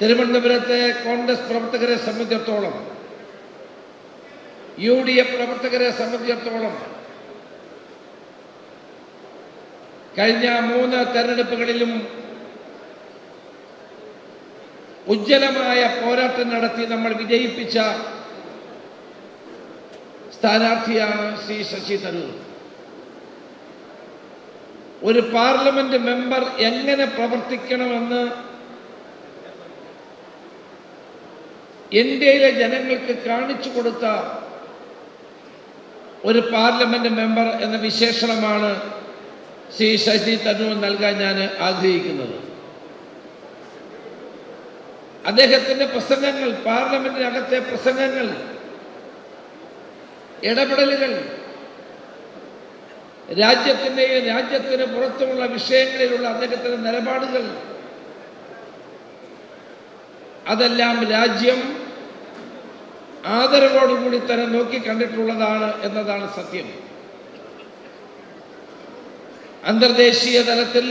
തിരുവനന്തപുരത്തെ കോൺഗ്രസ് പ്രവർത്തകരെ സംബന്ധിച്ചിടത്തോളം യു ഡി എഫ് പ്രവർത്തകരെ സംബന്ധിച്ചിടത്തോളം കഴിഞ്ഞ മൂന്ന് തെരഞ്ഞെടുപ്പുകളിലും ഉജ്ജ്വലമായ പോരാട്ടം നടത്തി നമ്മൾ വിജയിപ്പിച്ച സ്ഥാനാർത്ഥിയാണ് ശ്രീ ശശി തരൂർ. ഒരു പാർലമെന്റ് മെമ്പർ എങ്ങനെ പ്രവർത്തിക്കണമെന്ന് ഇന്ത്യയിലെ ജനങ്ങൾക്ക് കാണിച്ചു കൊടുത്ത ഒരു പാർലമെന്റ് മെമ്പർ എന്ന വിശേഷണമാണ് ശ്രീ ശശി തരൂർ നൽകാൻ ഞാൻ ആഗ്രഹിക്കുന്നത്. അദ്ദേഹത്തിന്റെ പ്രസംഗങ്ങൾ പാർലമെന്റിനകത്തെ പ്രസംഗങ്ങൾ ഇടപെടലുകൾ രാജ്യത്തിന്റെയും രാജ്യത്തിന് പുറത്തുമുള്ള വിഷയങ്ങളിലുള്ള അദ്ദേഹത്തിന്റെ നിലപാടുകൾ അതെല്ലാം രാജ്യം ആദരവോടുകൂടി തന്നെ നോക്കി കണ്ടിട്ടുള്ളതാണ് എന്നതാണ് സത്യം. അന്തർദേശീയ തലത്തിൽ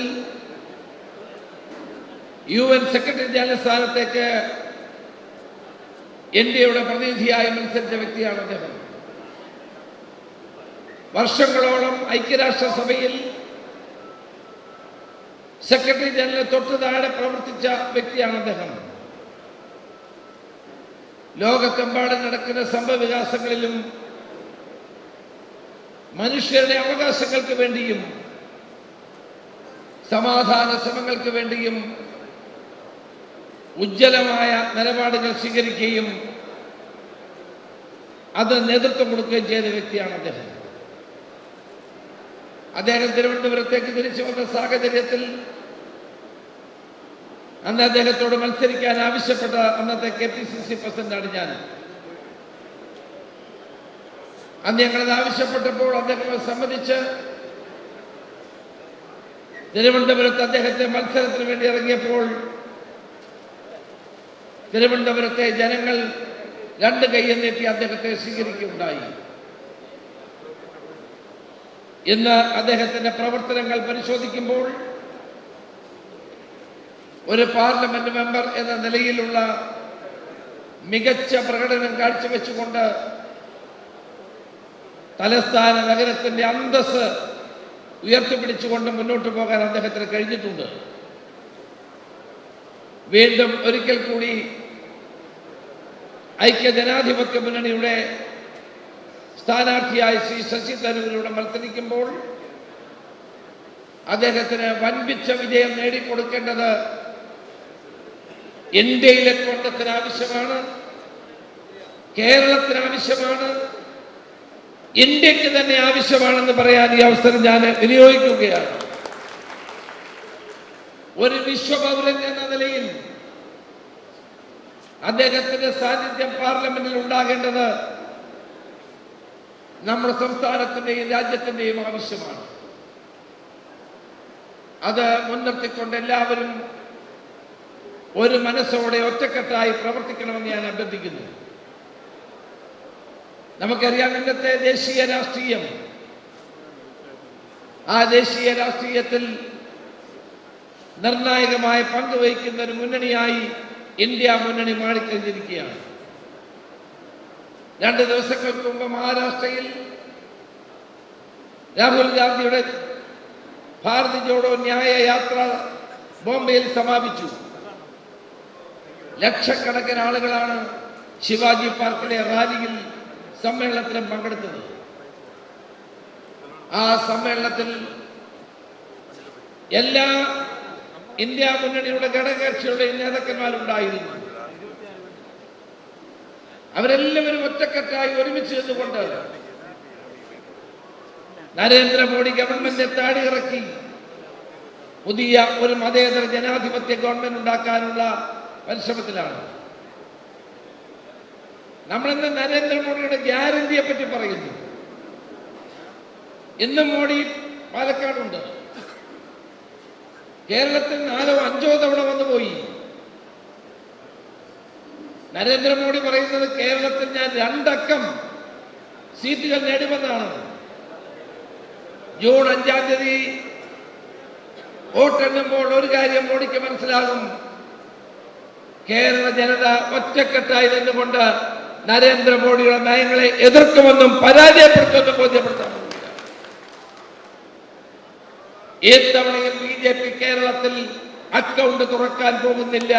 യു എൻ സെക്രട്ടറി ജനറൽ സ്ഥാനത്തേക്ക് ഇന്ത്യയുടെ പ്രതിനിധിയായി മത്സരിച്ച വ്യക്തിയാണ് അദ്ദേഹം. വർഷങ്ങളോളം ഐക്യരാഷ്ട്രസഭയിൽ സെക്രട്ടറി ജനറൽ തൊട്ടു താഴെ പ്രവർത്തിച്ച വ്യക്തിയാണ് അദ്ദേഹം. ലോകത്തെമ്പാടും നടക്കുന്ന സംഭവവികാസങ്ങളിലും മനുഷ്യരുടെ അവകാശങ്ങൾക്ക് വേണ്ടിയും സമാധാന ശ്രമങ്ങൾക്ക് വേണ്ടിയും ഉജ്ജ്വലമായ നിലപാടുകൾ സ്വീകരിക്കുകയും അത് നേതൃത്വം കൊടുക്കുകയും ചെയ്ത വ്യക്തിയാണ് അദ്ദേഹം. അദ്ദേഹം തിരുവനന്തപുരത്തേക്ക് തിരിച്ചു വന്ന സാഹചര്യത്തിൽ അന്ന് അദ്ദേഹത്തോട് മത്സരിക്കാൻ ആവശ്യപ്പെട്ട അന്നത്തെ കെ പി സി സി പ്രസിഡന്റാണ് ഞാൻ. അന്ന് ഞങ്ങളത് ആവശ്യപ്പെട്ടപ്പോൾ അദ്ദേഹം സമ്മതിച്ച് തിരുവനന്തപുരത്ത് അദ്ദേഹത്തെ മത്സരത്തിന് വേണ്ടി ഇറങ്ങിയപ്പോൾ തിരുവനന്തപുരത്തെ ജനങ്ങൾ രണ്ട് കൈയും നീട്ടി അദ്ദേഹത്തെ സ്വീകരിക്കുകയുണ്ടായി. ഇന്ന് അദ്ദേഹത്തിന്റെ പ്രവർത്തനങ്ങൾ പരിശോധിക്കുമ്പോൾ ഒരു പാർലമെന്റ് മെമ്പർ എന്ന നിലയിലുള്ള മികച്ച പ്രകടനം കാഴ്ചവെച്ചുകൊണ്ട് തലസ്ഥാന നഗരത്തിന്റെ അന്തസ് ഉയർത്തിപ്പിടിച്ചുകൊണ്ട് മുന്നോട്ട് പോകാൻ അദ്ദേഹത്തിന് കഴിഞ്ഞിട്ടുണ്ട്. വീണ്ടും ഒരിക്കൽ കൂടി ഐക്യ ജനാധിപത്യ മുന്നണിയുടെ സ്ഥാനാർത്ഥിയായി ശ്രീ ശശി തരൂരിലൂടെ മത്സരിക്കുമ്പോൾ അദ്ദേഹത്തിന് വൻപിച്ച വിജയം നേടിക്കൊടുക്കേണ്ടത് ഇന്ത്യയിലെ കോൺഗ്രസിന് ആവശ്യമാണ് കേരളത്തിന് ആവശ്യമാണ് ഇന്ത്യയ്ക്ക് തന്നെ ആവശ്യമാണെന്ന് പറയാൻ ഈ അവസരം ഞാൻ വിനിയോഗിക്കുകയാണ്. ഒരു വിശ്വപൗരൻ എന്ന നിലയിൽ അദ്ദേഹത്തിന്റെ സാന്നിധ്യം പാർലമെന്റിൽ ഉണ്ടാകേണ്ടത് നമ്മുടെ സംസ്ഥാനത്തിന്റെയും രാജ്യത്തിന്റെയും ആവശ്യമാണ്. അത് മുൻനിർത്തിക്കൊണ്ട് എല്ലാവരും ഒരു മനസ്സോടെ ഒറ്റക്കെട്ടായി പ്രവർത്തിക്കണമെന്ന് ഞാൻ അഭ്യർത്ഥിക്കുന്നു. നമുക്കറിയാം ഇന്നത്തെ ദേശീയ രാഷ്ട്രീയം. ആ ദേശീയ രാഷ്ട്രീയത്തിൽ നിർണായകമായ പങ്കുവഹിക്കുന്ന ഒരു മുന്നണിയായി ഇന്ത്യ മുന്നണി മാറിക്കഴിഞ്ഞിരിക്കുകയാണ്. രണ്ട് ദിവസങ്ങൾക്ക് മുമ്പ് മഹാരാഷ്ട്രയിൽ രാഹുൽ ഗാന്ധിയുടെ ഭാരത് ജോഡോ ന്യായ യാത്ര ബോംബെയിൽ സമാപിച്ചു. ലക്ഷക്കണക്കിന് ആളുകളാണ് ശിവാജി പാർക്കിലെ റാലിയിൽ സമ്മേളനത്തിൽ പങ്കെടുത്തത്. ആ സമ്മേളനത്തിൽ എല്ലാ ഇന്ത്യ മുന്നണിയുടെ ഘടകകക്ഷിയുടെ നേതാക്കന്മാരുണ്ടായിരുന്നു. അവരെല്ലാവരും ഒറ്റക്കെട്ടായി ഒരുമിച്ച് നിന്നുകൊണ്ട് നരേന്ദ്രമോദി ഗവൺമെന്റിനെ താടിയിറക്കി പുതിയ ഒരു മതേതര ജനാധിപത്യ ഗവൺമെന്റ് ഉണ്ടാക്കാനുള്ള പരിശ്രമത്തിലാണ്. നമ്മളിന്ന് നരേന്ദ്രമോദിയുടെ ഗ്യാരണ്ടിയെ പറ്റി പറയുന്നു. ഇന്നും മോഡി പാലക്കാടുണ്ട്. കേരളത്തിൽ നാലോ അഞ്ചോ തവണ വന്നു പോയി. നരേന്ദ്രമോദി പറയുന്നത് കേരളത്തിൽ ഞാൻ രണ്ടക്കം സീറ്റുകൾ നേടുമെന്നാണ്. ജൂൺ അഞ്ചാം തീയതി വോട്ടെണ്ണുമ്പോൾ ഒരു കാര്യം മോഡിക്ക് മനസ്സിലാകും. കേരള ജനത ഒറ്റക്കെട്ടായി നിന്നുകൊണ്ട് നരേന്ദ്രമോദിയുടെ നയങ്ങളെ എതിർക്കുമെന്നും പരാജയപ്പെടുത്തുമെന്നും ബോധ്യപ്പെടുത്താൻ ഇത്തവണയും ബി ജെ പി കേരളത്തിൽ അക്കൗണ്ട് തുറക്കാൻ പോകുന്നില്ല.